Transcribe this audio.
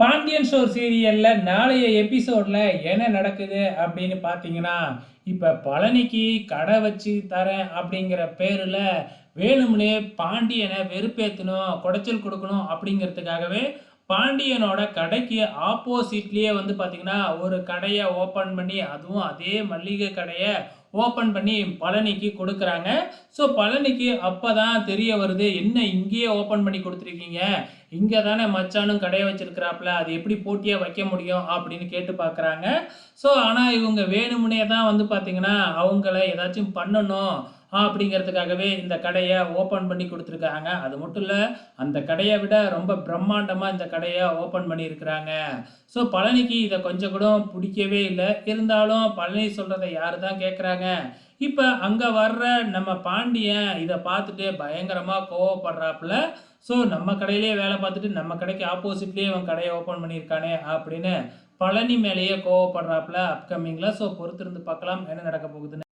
Pandian sure சீரியல்ல நாளைய எபிசோட்ல என்ன நடக்குது அப்படின்னு பார்த்தீங்கன்னா இப்போ பழனிக்கு கடை வச்சு தரேன் அப்படிங்கிற பேரில் வேணும்னே பாண்டியனை வெறுப்பேற்றணும் குடைச்சல் கொடுக்கணும் அப்படிங்கிறதுக்காகவே பாண்டியனோட கடைக்கு ஆப்போசிட்லேயே வந்து பார்த்தீங்கன்னா ஒரு கடையை ஓப்பன் பண்ணி அதுவும் அதே மளிகை கடையை ஓப்பன் பண்ணி பழனிக்கு கொடுக்குறாங்க. ஸோ பழனிக்கு அப்போ தான் தெரிய வருது என்ன இங்கேயே ஓப்பன் பண்ணி கொடுத்துருக்கீங்க? இங்கே தானே மச்சானும் கடையை வச்சுருக்கிறாப்புல அது எப்படி போட்டியாக வைக்க முடியும் அப்படின்னு கேட்டு பார்க்குறாங்க ஸோ ஆனால் இவங்க வேணும்னே தான் வந்து பார்த்திங்கன்னா அவங்கள ஏதாச்சும் பண்ணணும். அப்படிங்கிறதுக்காகவே இந்த கடையை ஓப்பன் பண்ணி கொடுத்துருக்காங்க. அது மட்டும் இல்லை அந்த கடையை விட ரொம்ப பிரம்மாண்டமாக இந்த கடையை ஓப்பன் பண்ணியிருக்கிறாங்க. ஸோ பழனிக்கு இதை கொஞ்சம் கூட பிடிக்கவே இல்லை. இருந்தாலும் பழனி சொல்கிறத யார் தான் கேட்குறாங்க இப்போ அங்கே வர்ற நம்ம பாண்டியன் இதை பார்த்துட்டு பயங்கரமாக கோவப்படுறாப்புல. ஸோ நம்ம கடையிலேயே வேலை பார்த்துட்டு நம்ம கடைக்கு ஆப்போசிட்லேயே அவன் கடையை ஓப்பன் பண்ணியிருக்கானே அப்படின்னு பழனி மேலேயே கோவப்படுறாப்புல அப்கமிங்கில் ஸோ பொறுத்திருந்து பார்க்கலாம் என்ன நடக்க போகுதுன்னு.